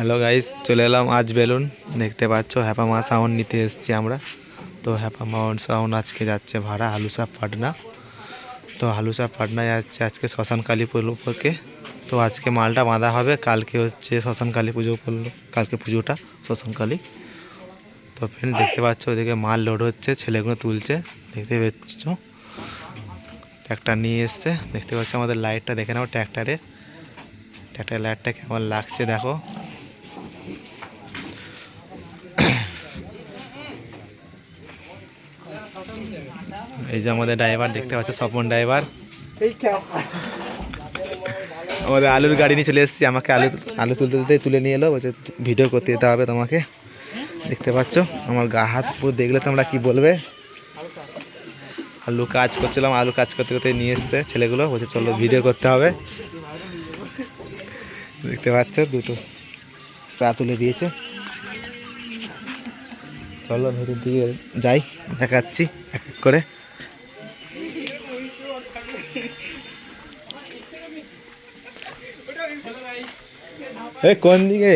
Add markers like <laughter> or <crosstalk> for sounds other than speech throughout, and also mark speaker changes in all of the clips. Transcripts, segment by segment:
Speaker 1: Hello guys চলে এলাম আজ বেলুন। দেখতে পাচ্ছ, হ্যাপা মা সাউন্ড নিতে এসেছি আমরা। তো হ্যাপা মা সাউন্ড আজকে যাচ্ছে ভাড়া, হালুসা পাটনা। তো হালুসা পাটনায় যাচ্ছে আজকে শ্মশান কালী উপলক্ষে। তো আজকে মালটা বাঁধা হবে, কালকে হচ্ছে শ্মশান কালী পুজো করল কালকে পুজোটা, শ্মশান কালী। তো ফ্রেন্ড দেখতে পাচ্ছ ওদিকে মাল লোড হচ্ছে, ছেলেগুলো তুলছে। দেখতে পাচ্ছ ট্র্যাক্টর নিয়ে এসছে। দেখতে পাচ্ছ, আমাদের লাইটটা দেখে নাও ট্র্যাক্টরে ট্র্যাক্টরের লাইটটা কেমন লাগছে, দেখো। এই যে আমাদের ড্রাইভার দেখতে পাচ্ছ, স্বপন ড্রাইভার আমাদের আলুর গাড়ি নিয়ে চলে এসেছি, আমাকে আলু আলু তুলতে তুলতে তুলে নিয়ে এলো, বলছে, ভিডিও করতে যেতে হবে তোমাকে। দেখতে পাচ্ছ, আমার গা হাত পুরো দেখলে তোমরা কি বলবে? আলু কাজ করছিলাম, আলু কাজ করতে করতে নিয়ে এসছে ছেলেগুলো, বলছে, চলো, ভিডিও করতে হবে। দেখতে পাচ্ছ, দুটো পা তুলে দিয়েছে। চলো, ভেতর দিকে যাই, দেখাচ্ছি, এক এক করে। এ কোন দিকে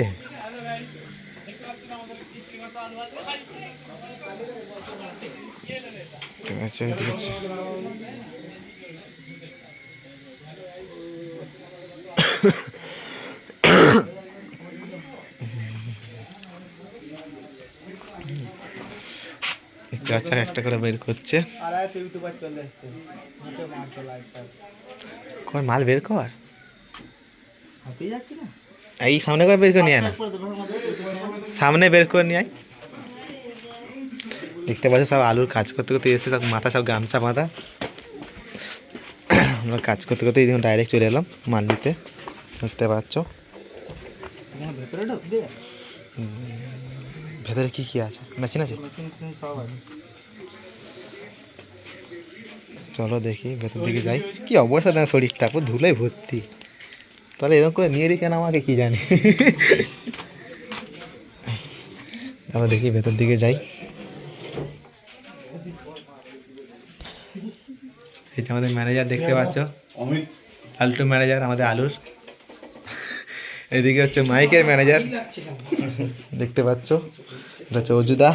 Speaker 1: ঠিক আছে ঠিক আছে দেখতে একটা করে বের করছে। মাল বের কর?
Speaker 2: হাঁপিয়ে যাচ্ছে না?
Speaker 1: এই সামনে করে বের করে নিয়ে আয় না। সামনে বের করে নিয়ে আয়। দেখতে পাচ্ছ সব আলুর কাজ করতে করতে এসে সব মাথা সব গামছা মাথা আমরা কাজ করতে করতে এই ডাইরেক্ট চলে এলাম মাল নিতে দেখতে পাচ্ছ।
Speaker 2: ভেতরে
Speaker 1: কি কি আছে? মেশিন আছে?
Speaker 2: সব
Speaker 1: চলো দেখি ভেতর দিকে যাই। কি অবস্থা না শরীরটা পুরো ধুলে ভর্তি। তাহলে এরকম করে নিয়ে কেন আমাকে কি জানি। তাহলে দেখি ভেতর দিকে যাই। এই আমাদের ম্যানেজার দেখতে পাচ্ছ। আলটু ম্যানেজার আমাদের আলুর। এদিকে হচ্ছে মাইকের ম্যানেজার দেখতে পাচ্ছ? এটা হচ্ছে অজুদা।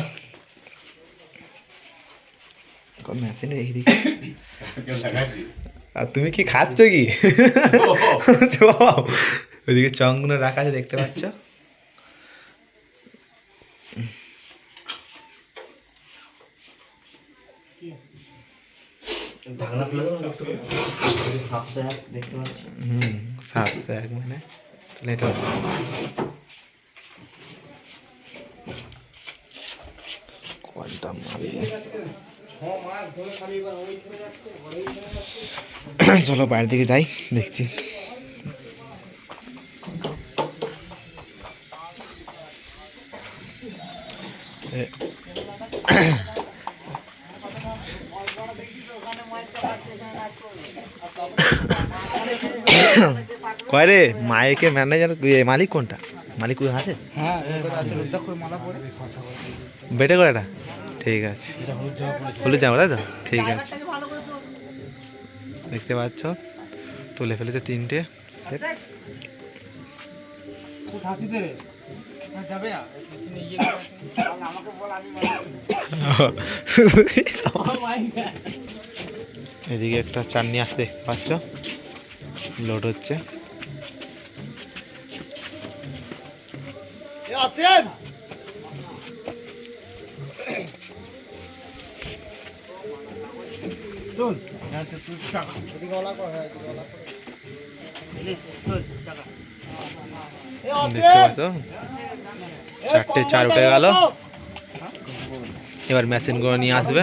Speaker 1: মেশিনে এইদিকে। আর তুমি কি খাচ্ছ কি? <laughs> ওইদিকে চংগুলো রাখা আছে দেখতে পাচ্ছ? মানে তাহলে এটা। কোয়ান্টাম <coughs> চলো বাইরের দিকে যাই দেখছি। <coughs> কয় রে মাইকে ম্যানেজার মালিক কোনটা? মালিক আছে
Speaker 2: হ্যাঁ
Speaker 1: বেটে করে এটা? ঠিক আছে। হলুদ জামা তাই তো? ঠিক আছে। দেখতে পাচ্ছ? তুলে ফেলেছে তিনটে সেট
Speaker 2: হাসিতে রে যাবে না মেশিনে আমাকে বল আমি
Speaker 1: এদিকে একটা চাটনি আসতে পাচ্ছ লোড হচ্ছে।
Speaker 2: আসেন! হ্যাঁ এদিকে ওলা কর
Speaker 1: দেখতে পাচ্ছ? চারটে চার উঠে গেল। এবার মেশিনগুলো নিয়ে আসবে।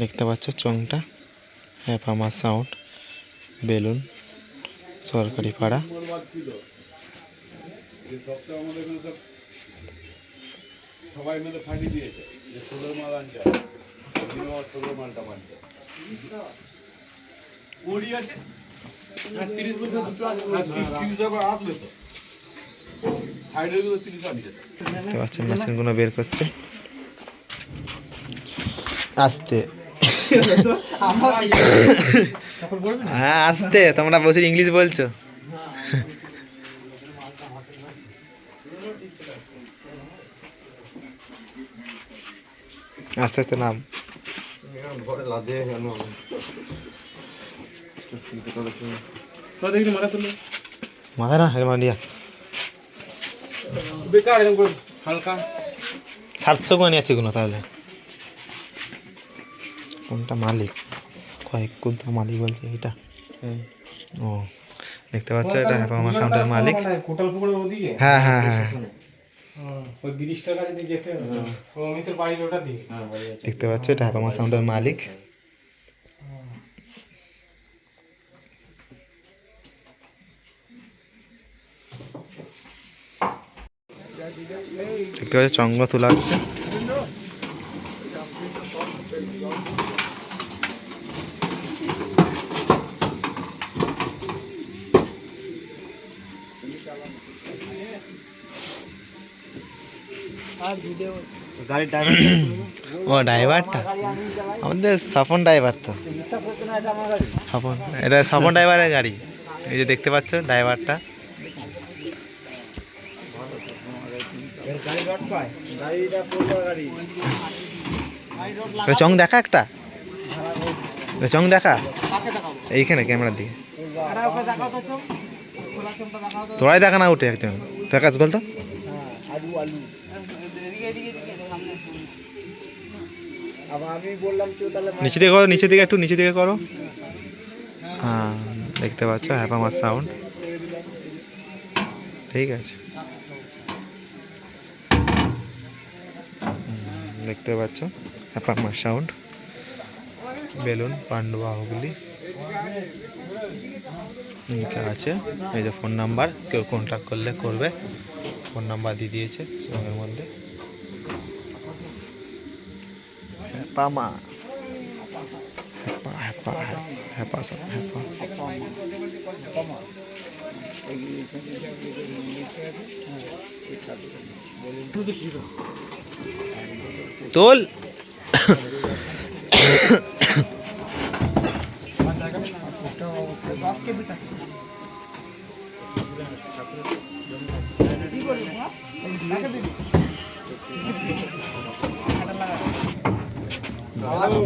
Speaker 1: দেখতে পাচ্ছ চংটা? হ্যাপামা সাউন্ড বেলুন, সরকারি পাড়া।
Speaker 3: সবাই মিলে ফাঁকি দিয়েছে যে ষোলোর মাল ষোলোর মালটা কুড়ি আছে? তিরিশ বছর তিরিশ আসবে তো। সাইডের আনছে
Speaker 1: মেশিনগুলো বের করছে। আসতে। হ্যাঁ আসতে তোমরা বসে ইংলিশ বলছো। আস্তে আস্তে নাম।
Speaker 2: তো মারা
Speaker 1: মাথা না হেলমেট দিয়া
Speaker 2: বেকার হালকা
Speaker 1: সাতশো করে নিয়ে কোনো তাহলে। কোনটা মালিক? কয়েক কোনটা মালিক বলছে এটা ও, দেখতে পাচ্ছ এটা? হ্যাপা মামা সাউন্ডের মালিক। হ্যাঁ হ্যাঁ হ্যাঁ। দেখতে পাচ্ছ এটা হ্যাপা মামা সাউন্ডের মালিক। দেখতে পাচ্ছ চঙ্গ তোলা হচ্ছে। ও ড্রাইভারটা আমাদের স্বপন ড্রাইভার তো। স্বপন এটা স্বপন ড্রাইভারের গাড়ি। এই যে দেখতে পাচ্ছ ড্রাইভারটা চং দেখা একটা? চং দেখা? এইখানে ক্যামেরার দিকে। তোরাই দেখা না উঠে একজন। দেখা তো নিচে দিকে করো নিচে দিকে একটু নিচে দিকে করো। হ্যাঁ দেখতে পাচ্ছ হ্যাপা মার সাউন্ড ঠিক আছে। দেখতে পাচ্ছ হ্যাপা মার সাউন্ড বেলুন পান্ডুয়া হুগলি। আছে, এই যে ফোন নাম্বার কেউ কন্ট্যাক্ট করলে করবে। ফোন নাম্বার দিয়ে দিয়েছে, সঙ্গের মধ্যে। হ্যাপা মা হ্যাপা হ্যাপা হ্যাপা সব হ্যাপা তোল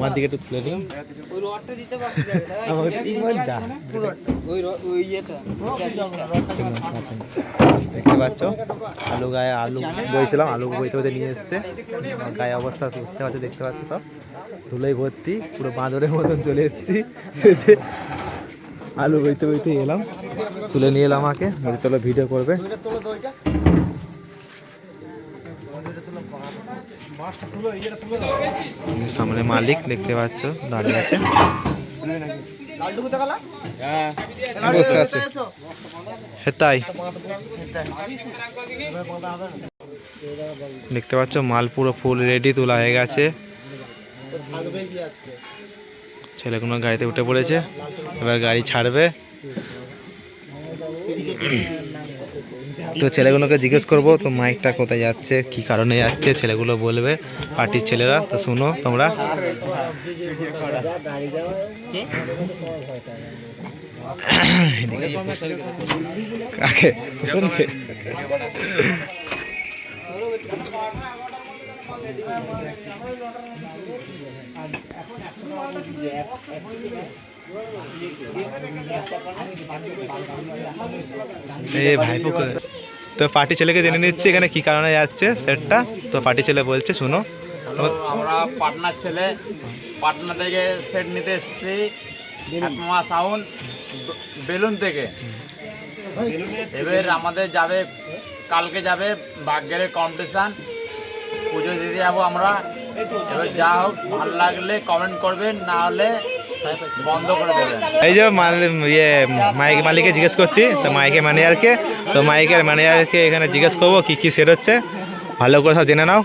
Speaker 1: আমার দিকে একটু তুলে যা দেখতে পাচ্ছ? আলু গায়ে আলু বইছিলাম, আলু বইতে বইতে নিয়ে এসছে। গায়ে অবস্থা বুঝতে পারছ, দেখতে পাচ্ছ সব? ধুলোই ভর্তি, পুরো বাঁদরের মতন চলে এসেছি। আলু বইতে বইতে এলাম। তুলে নিয়ে এলাম আমাকে চলো ভিডিও করবে। সামনে মালিক দেখতে পাচ্ছ দাঁড়িয়ে আছে। বসে আছে। হেতাই। দেখতে পাচ্ছ মাল পুরো ফুল রেডি তোলা হয়ে গেছে। ছেলেগুলো গাড়িতে উঠে পড়েছে। এবার গাড়ি ছাড়বে। তো ছেলেগুলোকে জিজ্ঞেস করব, তো মাইকটা কোথায় যাচ্ছে, কি কারণে যাচ্ছে, ছেলেগুলো বলবে, পার্টির ছেলেরা, তো শুনো তোমরা। শুনবে? তো পার্টি ছেলেকে জেনে নিচ্ছে এখানে কি কারণে যাচ্ছে সেটটা। তো পার্টি ছেলে বলছে, শুনো।
Speaker 4: আমরা পাটনার ছেলে। পাটনা থেকে সেট নিতে এসেছি সাউন্ড বেলুন থেকে। এবার আমাদের যাবে, কালকে যাবে বাগ্যের কম্পিটিশান পুজো দিতে যাব আমরা। এবার যা হোক, ভালো লাগলে কমেন্ট করবেন, না হলে
Speaker 1: এই যে মাল ইয়ে মাইক মালিককে জিজ্ঞেস করছি তো মাইকের ম্যানেজারকে তো মাইকের ম্যানেজারকে এখানে জিজ্ঞেস করব কি কি সেট হচ্ছে। ভালো করে সব জেনে নাও।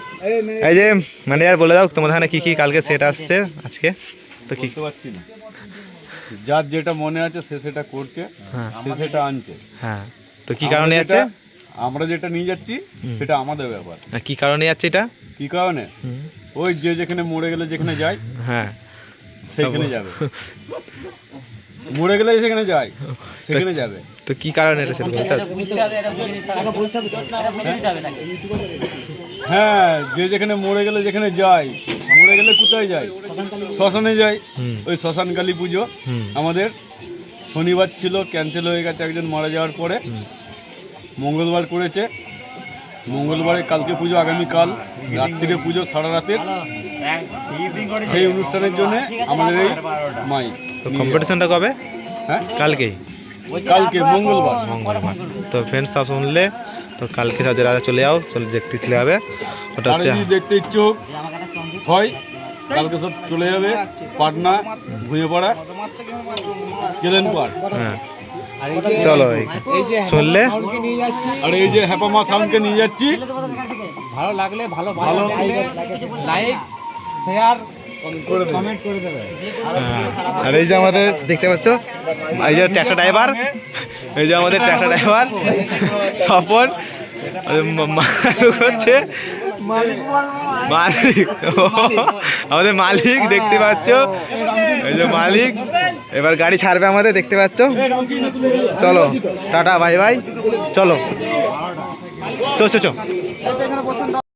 Speaker 1: এই যে ম্যানেজার বলে দাও তোমাদের এখানে কী কী কালকে সেট আসছে আজকে? তো কি
Speaker 3: পারছি না। যার যেটা মনে আছে সে সেটা করছে
Speaker 1: হ্যাঁ।
Speaker 3: সে সেটা আনছে।
Speaker 1: হ্যাঁ। তো কি কারণে যাচ্ছে
Speaker 3: আমরা যেটা নিয়ে যাচ্ছি সেটা আমাদের ব্যাপার।
Speaker 1: আর কি কারণে যাচ্ছে এটা?
Speaker 3: কি কারণে? ওই যে যেখানে মরে গেলে যেখানে যায়
Speaker 1: হ্যাঁ।
Speaker 3: সেখানে যাবে। মরে গেলে সেখানে যায় সেখানে যাবে।
Speaker 1: তো কি কারণে এটা
Speaker 3: হ্যাঁ যে যেখানে মরে গেলে যেখানে যায় মরে গেলে কোথায় যায়? শ্মশানে যায়। ওই শ্মশান কালী পুজো। আমাদের শনিবার ছিল ক্যান্সেল হয়ে গেছে একজন মারা যাওয়ার পরে। মঙ্গলবার করেছে। মঙ্গলবারে কালকে পুজো আগামীকাল রাত্রিরে পুজো সারা রাতের। সেই অনুষ্ঠানের জন্য আমাদের এই মাই
Speaker 1: তো কম্পিটিশনটা কবে?
Speaker 3: হ্যাঁ?
Speaker 1: কালকেই।
Speaker 3: কালকে মঙ্গলবার।
Speaker 1: মঙ্গলবার। তো ফ্রেন্ডস সব শুনলে তো কালকে সব যারা চলে যাও চলে দেখতে চলে যাবে ওটা হচ্ছে
Speaker 3: দেখতে ইচ্ছুক হয় কালকে সব চলে যাবে পাটনা ভুঁয়েপাড়া কেলেন পাড়
Speaker 1: হ্যাঁ। চলো এই- শুনলে
Speaker 3: আর এই যে হ্যাপামা সাউন্ডকে নিয়ে যাচ্ছি।
Speaker 2: ভালো লাগলে ভালো ভালো লাইক শেয়ার
Speaker 3: করে দেবে।
Speaker 2: কমেন্ট করে দেবে।
Speaker 1: হ্যাঁ। আর এই যে আমাদের দেখতে পাচ্ছ? এই যে ট্র্যাক্টর ড্রাইভার। এই যে আমাদের ট্র্যাক্টর ড্রাইভার মা- মালিক হচ্ছে মালিক ও, <laughs> আমাদের মালিক। দেখতে পাচ্ছ? এই যে মালিক। এবার গাড়ি ছাড়বে আমাদের দেখতে পাচ্ছ? চলো টাটা বাই ভাই চলো। চো চো চো।